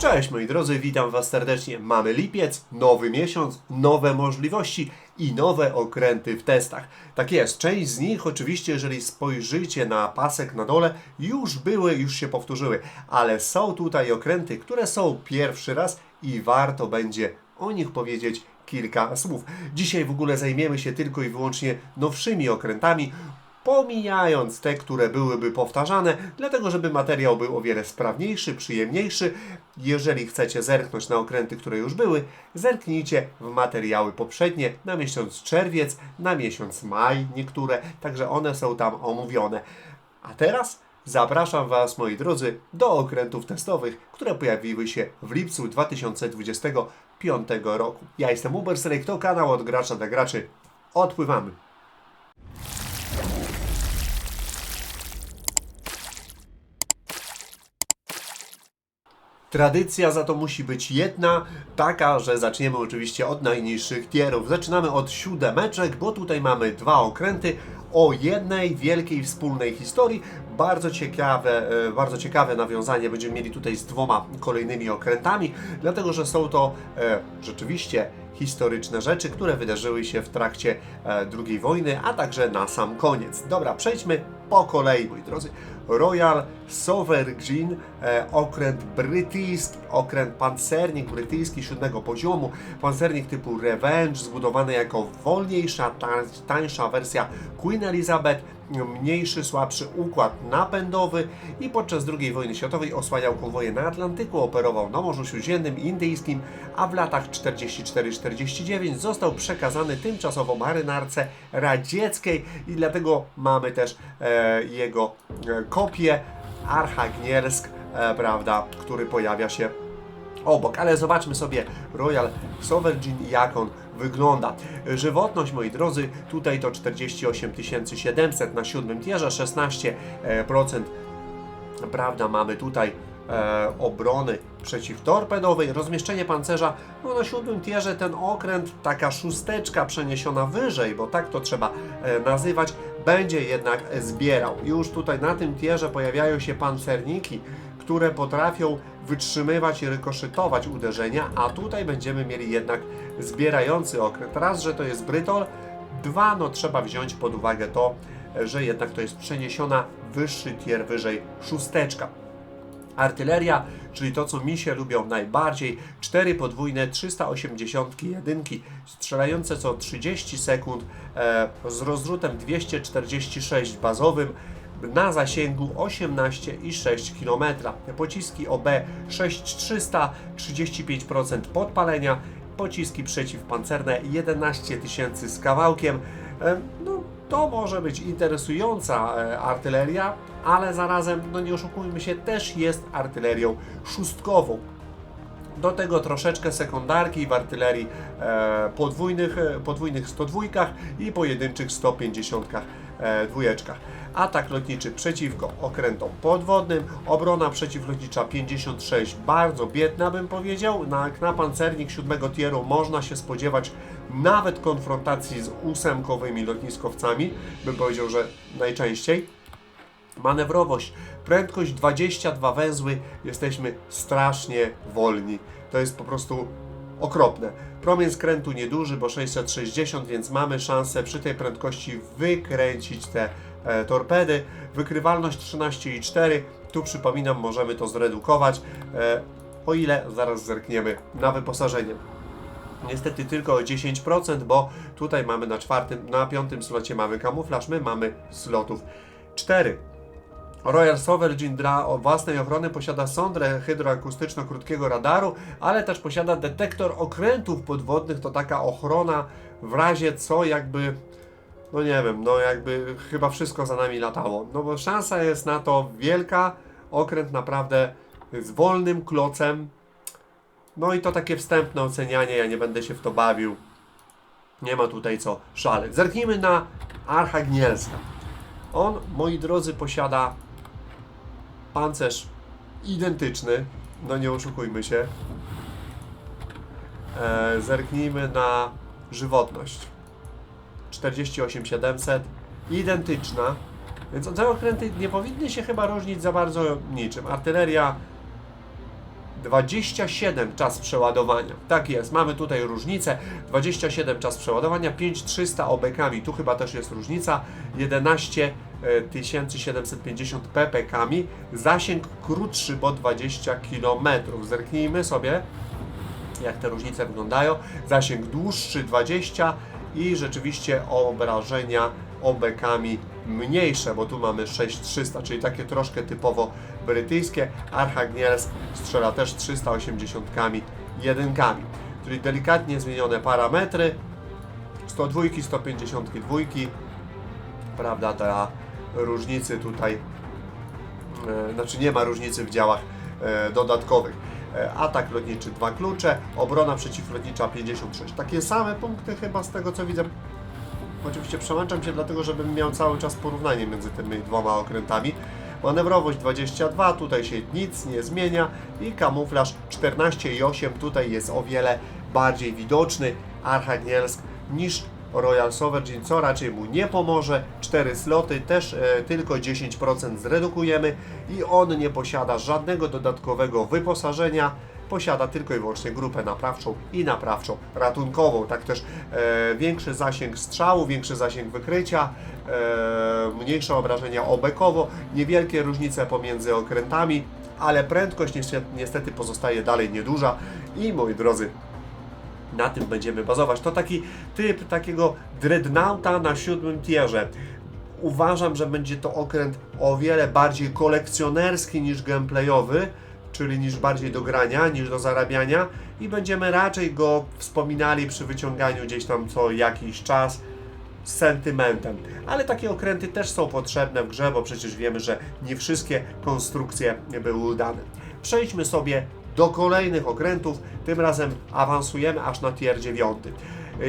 Cześć moi drodzy, witam Was serdecznie. Mamy lipiec, nowy miesiąc, nowe możliwości i nowe okręty w testach. Tak jest, część z nich oczywiście, jeżeli spojrzycie na pasek na dole, już były, już się powtórzyły, ale są tutaj okręty, które są pierwszy raz i warto będzie o nich powiedzieć kilka słów. Dzisiaj w ogóle zajmiemy się tylko i wyłącznie nowszymi okrętami, pomijając te, które byłyby powtarzane, dlatego żeby materiał był o wiele sprawniejszy, przyjemniejszy. Jeżeli chcecie zerknąć na okręty, które już były, zerknijcie w materiały poprzednie na miesiąc czerwiec, na miesiąc maj niektóre, także one są tam omówione. A teraz zapraszam Was, moi drodzy, do okrętów testowych, które pojawiły się w lipcu 2025 roku. Ja jestem Uber Select, to kanał od gracza dla graczy. Odpływamy. Tradycja za to musi być jedna, taka, że zaczniemy oczywiście od najniższych tierów. Zaczynamy od siódemeczek, bo tutaj mamy dwa okręty o jednej wielkiej wspólnej historii. Bardzo ciekawe, e, bardzo ciekawe nawiązanie będziemy mieli tutaj z dwoma kolejnymi okrętami, dlatego że są to e, rzeczywiście historyczne rzeczy, które wydarzyły się w trakcie e, II wojny, a także na sam koniec. Dobra, przejdźmy po kolei, moi drodzy. Royal Sovereign, e, okręt brytyjski, okręt pancernik brytyjski siódmego poziomu, pancernik typu Revenge, zbudowany jako wolniejsza, ta- tańsza wersja Queen Elizabeth, mniejszy, słabszy układ napędowy i podczas II wojny światowej osłaniał konwoje na Atlantyku, operował na Morzu Śródziemnym, Indyjskim, a w latach 44-49 został przekazany tymczasowo marynarce radzieckiej i dlatego mamy też e, jego e, kopię Archagnielsk, e, prawda, który pojawia się obok. Ale zobaczmy sobie Royal Sovereign jak on wygląda. Żywotność, moi drodzy, tutaj to 48 700 na siódmym tierze, 16% prawda, mamy tutaj e, obrony przeciwtorpedowej, rozmieszczenie pancerza, no na siódmym tierze ten okręt, taka szósteczka przeniesiona wyżej, bo tak to trzeba e, nazywać, będzie jednak zbierał. Już tutaj na tym tierze pojawiają się pancerniki, które potrafią wytrzymywać i rykoszytować uderzenia, a tutaj będziemy mieli jednak zbierający okręt. Raz, że to jest brytol, dwa, no trzeba wziąć pod uwagę to, że jednak to jest przeniesiona wyższy tier wyżej szósteczka. Artyleria, czyli to co mi się lubią najbardziej, 4 podwójne 380 jedynki, strzelające co 30 sekund e, z rozrzutem 246 bazowym na zasięgu 18,6 km. Pociski OB 6300, 35% podpalenia, pociski przeciwpancerne 11 tysięcy z kawałkiem. E, no, to może być interesująca e, artyleria, ale zarazem, no nie oszukujmy się, też jest artylerią szóstkową. Do tego troszeczkę sekundarki w artylerii e, podwójnych, podwójnych 102 i pojedynczych 150 e, dwójeczkach. Atak lotniczy przeciwko okrętom podwodnym, obrona przeciwlotnicza 56, bardzo biedna bym powiedział. Na, na pancernik siódmego tieru można się spodziewać nawet konfrontacji z ósemkowymi lotniskowcami, bym powiedział, że najczęściej manewrowość, prędkość 22 węzły, jesteśmy strasznie wolni. To jest po prostu okropne. Promień skrętu nieduży, bo 660, więc mamy szansę przy tej prędkości wykręcić te e, torpedy. Wykrywalność 13,4. Tu przypominam, możemy to zredukować, e, o ile zaraz zerkniemy na wyposażenie. Niestety tylko o 10%, bo tutaj mamy na czwartym, na piątym slocie mamy kamuflaż, my mamy slotów 4. Royal Sovereign dla własnej ochrony posiada sondrę hydroakustyczną krótkiego radaru, ale też posiada detektor okrętów podwodnych. To taka ochrona w razie co jakby, no nie wiem, no jakby chyba wszystko za nami latało. No bo szansa jest na to wielka. Okręt naprawdę z wolnym klocem. No i to takie wstępne ocenianie, ja nie będę się w to bawił. Nie ma tutaj co szaleć. Zerknijmy na Archagnielska. On, moi drodzy, posiada pancerz identyczny, no nie oszukujmy się. E, zerknijmy na żywotność. 48700, identyczna, więc te okręty nie powinny się chyba różnić za bardzo niczym. Artyleria 27 czas przeładowania. Tak jest, mamy tutaj różnicę. 27 czas przeładowania, 5300 obekami. Tu chyba też jest różnica. 11 750 ppkami. Zasięg krótszy, bo 20 km. Zerknijmy sobie, jak te różnice wyglądają. Zasięg dłuższy 20 i rzeczywiście obrażenia obekami mniejsze, bo tu mamy 6300, czyli takie troszkę typowo brytyjskie. Archangels strzela też 380 jedynkami, czyli delikatnie zmienione parametry. 102, 152, prawda, ta różnicy tutaj, e, znaczy nie ma różnicy w działach e, dodatkowych. E, atak lotniczy 2 klucze, obrona przeciwlotnicza 56. Takie same punkty chyba z tego co widzę. Oczywiście przełączam się dlatego, żebym miał cały czas porównanie między tymi dwoma okrętami. Manewrowość 22, tutaj się nic nie zmienia i kamuflaż 14,8 tutaj jest o wiele bardziej widoczny Archanielsk niż Royal Sovereign, co raczej mu nie pomoże. 4 sloty też e, tylko 10% zredukujemy i on nie posiada żadnego dodatkowego wyposażenia. Posiada tylko i wyłącznie grupę naprawczą i naprawczą ratunkową. Tak też e, większy zasięg strzału, większy zasięg wykrycia, e, mniejsze obrażenia obekowo, niewielkie różnice pomiędzy okrętami, ale prędkość niestety, pozostaje dalej nieduża i moi drodzy, na tym będziemy bazować. To taki typ takiego dreadnoughta na siódmym tierze. Uważam, że będzie to okręt o wiele bardziej kolekcjonerski niż gameplayowy, czyli niż bardziej do grania, niż do zarabiania i będziemy raczej go wspominali przy wyciąganiu gdzieś tam co jakiś czas z sentymentem. Ale takie okręty też są potrzebne w grze, bo przecież wiemy, że nie wszystkie konstrukcje były udane. Przejdźmy sobie do kolejnych okrętów. Tym razem awansujemy aż na tier 9.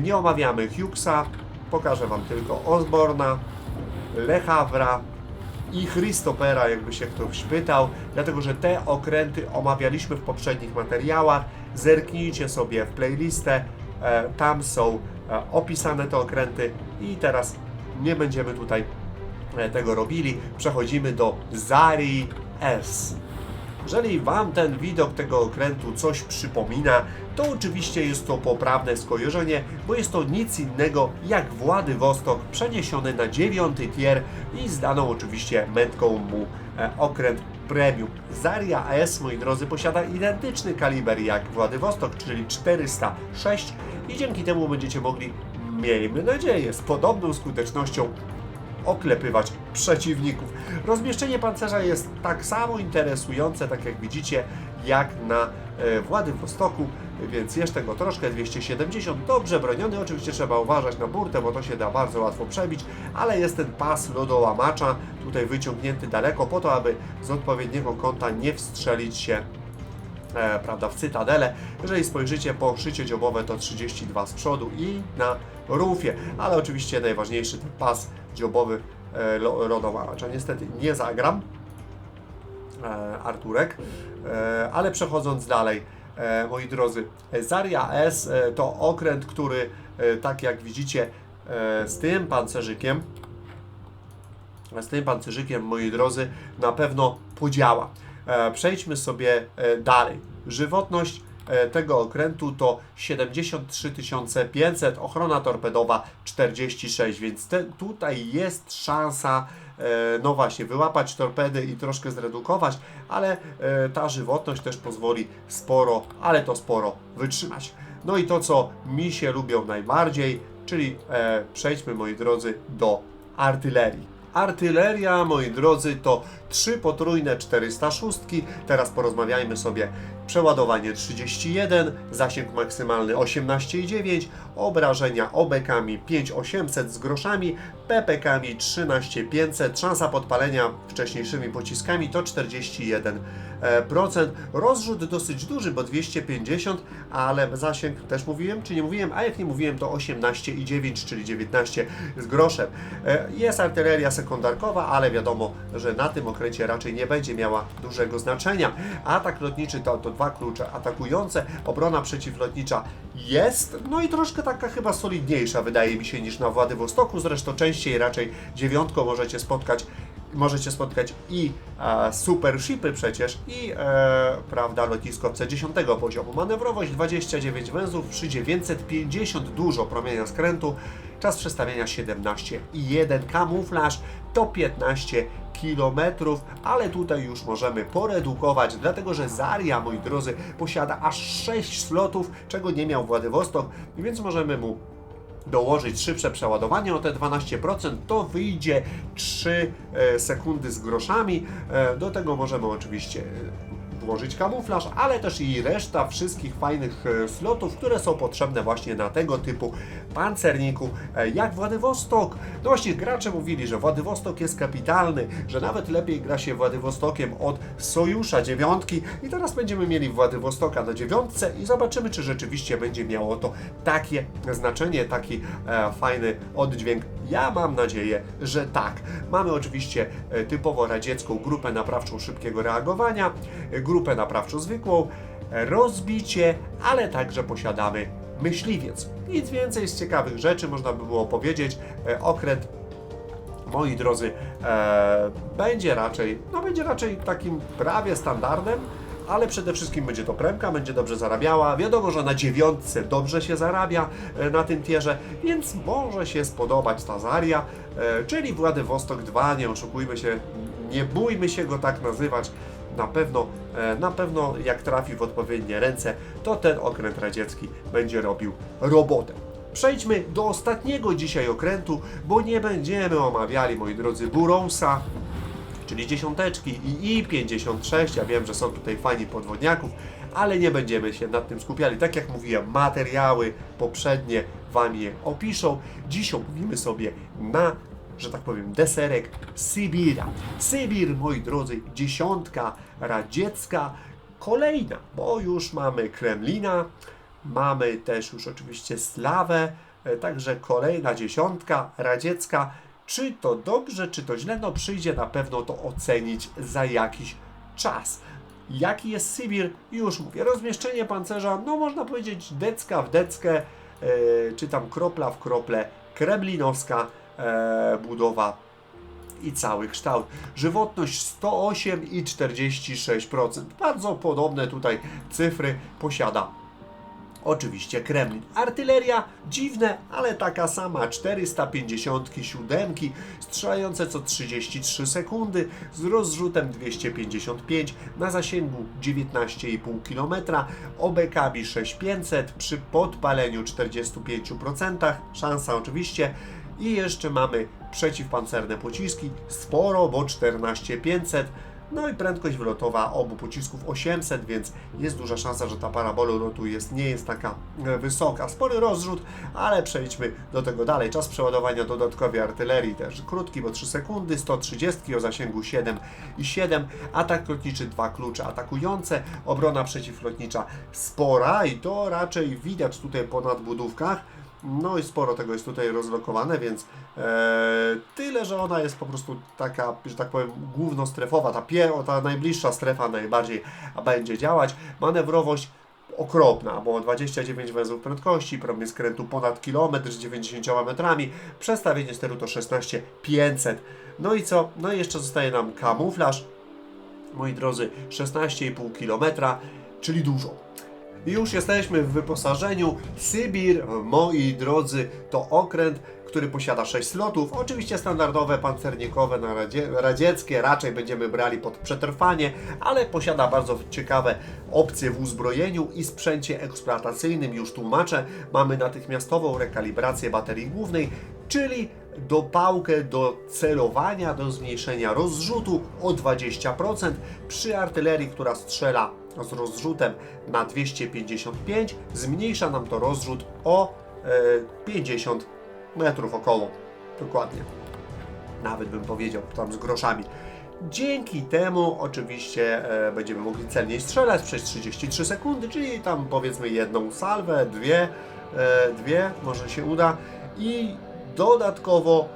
Nie omawiamy Hughesa, pokażę Wam tylko Osborna, Le Havra i Christopera, jakby się ktoś pytał, dlatego że te okręty omawialiśmy w poprzednich materiałach. Zerknijcie sobie w playlistę, e, tam są e, opisane te okręty i teraz nie będziemy tutaj e, tego robili. Przechodzimy do Zari S. Jeżeli Wam ten widok tego okrętu coś przypomina, to oczywiście jest to poprawne skojarzenie, bo jest to nic innego jak Władywostok przeniesiony na dziewiąty tier i zdaną oczywiście metką mu e, okręt premium. Zaria AS, moi drodzy, posiada identyczny kaliber jak Władywostok, czyli 406 i dzięki temu będziecie mogli, miejmy nadzieję, z podobną skutecznością oklepywać przeciwników. Rozmieszczenie pancerza jest tak samo interesujące, tak jak widzicie, jak na e, Władywostoku, więc jeszcze go troszkę 270, dobrze broniony, oczywiście trzeba uważać na burtę, bo to się da bardzo łatwo przebić, ale jest ten pas lodołamacza tutaj wyciągnięty daleko po to, aby z odpowiedniego kąta nie wstrzelić się e, prawda, w cytadelę. Jeżeli spojrzycie po szycie dziobowe, to 32 z przodu i na rufie, ale oczywiście najważniejszy ten pas dziobowy e, lodowacza. Niestety nie zagram, e, Arturek, e, ale przechodząc dalej, e, moi drodzy, Zaria S e, to okręt, który, e, tak jak widzicie, e, z tym pancerzykiem, z tym pancerzykiem, moi drodzy, na pewno podziała. E, Przejdźmy sobie e, dalej. Żywotność e, tego okrętu to 73 500, ochrona torpedowa 46, więc te, tutaj jest szansa, no właśnie, wyłapać torpedy i troszkę zredukować, ale ta żywotność też pozwoli sporo, ale to sporo wytrzymać. No i to, co mi się lubią najbardziej, czyli e, przejdźmy, moi drodzy, do artylerii. Artyleria, moi drodzy, to trzy potrójne 406. Teraz porozmawiajmy sobie. Przeładowanie 31, zasięg maksymalny 18,9, obrażenia obekami 5800 z groszami, PPKami 13500, szansa podpalenia wcześniejszymi pociskami to 41%. e. Rozrzut dosyć duży, bo 250, ale zasięg też mówiłem, czy nie mówiłem, a jak nie mówiłem, to 18,9, czyli 19 z groszem. E, Jest artyleria sekundarkowa, ale wiadomo, że na tym okręcie raczej nie będzie miała dużego znaczenia. Atak lotniczy to, to dwa klucze atakujące, obrona przeciwlotnicza jest, no i troszkę taka chyba solidniejsza wydaje mi się niż na Władywostoku, zresztą częściej raczej dziewiątką możecie spotkać możecie spotkać i e, super shipy przecież i e, prawda, lotnisko C10 poziomu. Manewrowość 29 węzłów przy 950 dużo promienia skrętu, czas przestawienia 17,1 kamuflaż to 15 kilometrów, ale tutaj już możemy poredukować, dlatego że Zaria, moi drodzy, posiada aż 6 slotów, czego nie miał Władywostok, więc możemy mu dołożyć szybsze przeładowanie o te 12%, to wyjdzie 3 e, sekundy z groszami. E, Do tego możemy oczywiście włożyć kamuflaż, ale też i reszta wszystkich fajnych e, slotów, które są potrzebne właśnie na tego typu pancerniku e, jak Władywostok. No właśnie gracze mówili, że Władywostok jest kapitalny, że nawet lepiej gra się Władywostokiem od Sojusza dziewiątki i teraz będziemy mieli Władywostoka na dziewiątce i zobaczymy, czy rzeczywiście będzie miało to takie znaczenie, taki e, fajny oddźwięk. Ja mam nadzieję, że tak. Mamy oczywiście e, typowo radziecką grupę naprawczą szybkiego reagowania, e, grupę naprawczą zwykłą, rozbicie, ale także posiadamy myśliwiec. Nic więcej z ciekawych rzeczy można by było powiedzieć. E, Okręt moi drodzy, e, będzie raczej, no będzie raczej takim prawie standardem, ale przede wszystkim będzie to premka, będzie dobrze zarabiała. Wiadomo, że na dziewiątce dobrze się zarabia e, na tym tierze, więc może się spodobać ta Zaria, e, czyli Władywostok 2, nie oszukujmy się, nie bójmy się go tak nazywać. Na pewno, e, na pewno jak trafi w odpowiednie ręce, to ten okręt radziecki będzie robił robotę. Przejdźmy do ostatniego dzisiaj okrętu, bo nie będziemy omawiali, moi drodzy, Burousa, czyli dziesiąteczki i I-56. Ja wiem, że są tutaj fani podwodniaków, ale nie będziemy się nad tym skupiali. Tak jak mówiłem, materiały poprzednie Wam je opiszą. Dziś omówimy sobie na, że tak powiem, deserek Sybira. Sybir, moi drodzy, dziesiątka radziecka, kolejna, bo już mamy Kremlina, mamy też już oczywiście Slawę, e, także kolejna dziesiątka radziecka. Czy to dobrze, czy to źle? No przyjdzie na pewno to ocenić za jakiś czas. Jaki jest Sybir? Już mówię. Rozmieszczenie pancerza, no można powiedzieć decka w deckę, e, czy tam kropla w krople, kremlinowska budowa i cały kształt. Żywotność 108 i 46%. Bardzo podobne tutaj cyfry posiada Oczywiście Kremlin. Artyleria dziwne, ale taka sama 457 strzelające co 33 sekundy z rozrzutem 255 na zasięgu 19,5 km, OBKB 6500 przy podpaleniu 45%, szansa oczywiście i jeszcze mamy przeciwpancerne pociski, sporo, bo 14500 no i prędkość wylotowa obu pocisków 800, więc jest duża szansa, że ta parabola lotu jest, nie jest taka e, wysoka. Spory rozrzut, ale przejdźmy do tego dalej. Czas przeładowania dodatkowej artylerii też krótki, bo 3 sekundy, 130 o zasięgu 7 i 7. Atak lotniczy, dwa klucze atakujące, obrona przeciwlotnicza spora i to raczej widać tutaj po nadbudówkach. No i sporo tego jest tutaj rozlokowane, więc e, tyle, że ona jest po prostu taka, że tak powiem, głównostrefowa, ta, pier, ta najbliższa strefa najbardziej będzie działać. Manewrowość okropna, bo 29 węzłów prędkości, promień skrętu ponad kilometr z 90 metrami, przestawienie steru to 16500. No i co? No i jeszcze zostaje nam kamuflaż, moi drodzy, 16,5 km, czyli dużo. Już jesteśmy w wyposażeniu. Sybir, moi drodzy, to okręt, który posiada 6 slotów. Oczywiście standardowe, pancernikowe, na radzie, radzieckie, raczej będziemy brali pod przetrwanie, ale posiada bardzo ciekawe opcje w uzbrojeniu i sprzęcie eksploatacyjnym. Już tłumaczę, mamy natychmiastową rekalibrację baterii głównej, czyli dopałkę do celowania, do zmniejszenia rozrzutu o 20%. Przy artylerii, która strzela z rozrzutem na 255, zmniejsza nam to rozrzut o e, 50 metrów około. Dokładnie. Nawet bym powiedział, tam z groszami. Dzięki temu oczywiście e, będziemy mogli celniej strzelać przez 33 sekundy, czyli tam powiedzmy jedną salwę, dwie, e, dwie może się uda i dodatkowo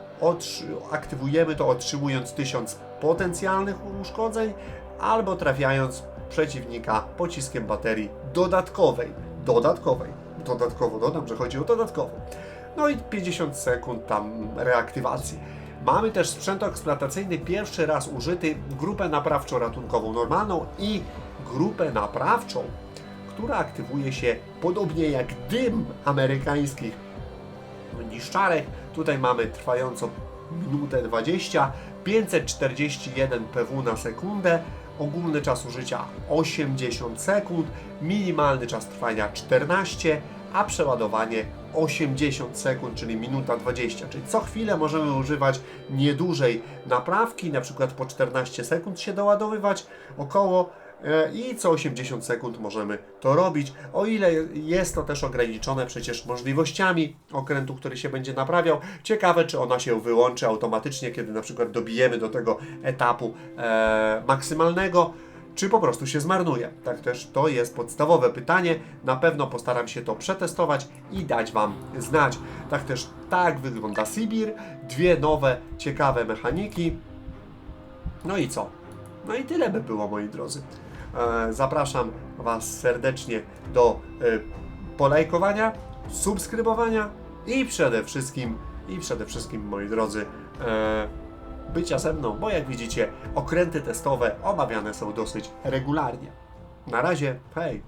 aktywujemy to otrzymując 1000 potencjalnych uszkodzeń albo trafiając przeciwnika pociskiem baterii dodatkowej. Dodatkowej. Dodatkowo dodam, że chodzi o dodatkową. No i 50 sekund tam reaktywacji. Mamy też sprzęt eksploatacyjny pierwszy raz użyty, grupę naprawczo-ratunkową normalną i grupę naprawczą, która aktywuje się podobnie jak dym amerykańskich niszczarek. Tutaj mamy trwającą minutę 20, 541 PW na sekundę, ogólny czas użycia 80 sekund, minimalny czas trwania 14, a przeładowanie 80 sekund, czyli minuta 20. Czyli co chwilę możemy używać nie dłużej naprawki, na przykład po 14 sekund się doładowywać około e, i co 80 sekund możemy to robić, o ile jest to też ograniczone przecież możliwościami okrętu, który się będzie naprawiał. Ciekawe, czy ona się wyłączy automatycznie, kiedy na przykład dobijemy do tego etapu e, maksymalnego, czy po prostu się zmarnuje. Tak też to jest podstawowe pytanie. Na pewno postaram się to przetestować i dać Wam znać. Tak też tak wygląda Sibir. Dwie nowe, ciekawe mechaniki. No i co? No i tyle by było, moi drodzy. E, Zapraszam Was serdecznie do e, polajkowania, subskrybowania i przede wszystkim, i przede wszystkim, moi drodzy, e, bycia ze mną, bo jak widzicie, okręty testowe omawiane są dosyć regularnie. Na razie, hej!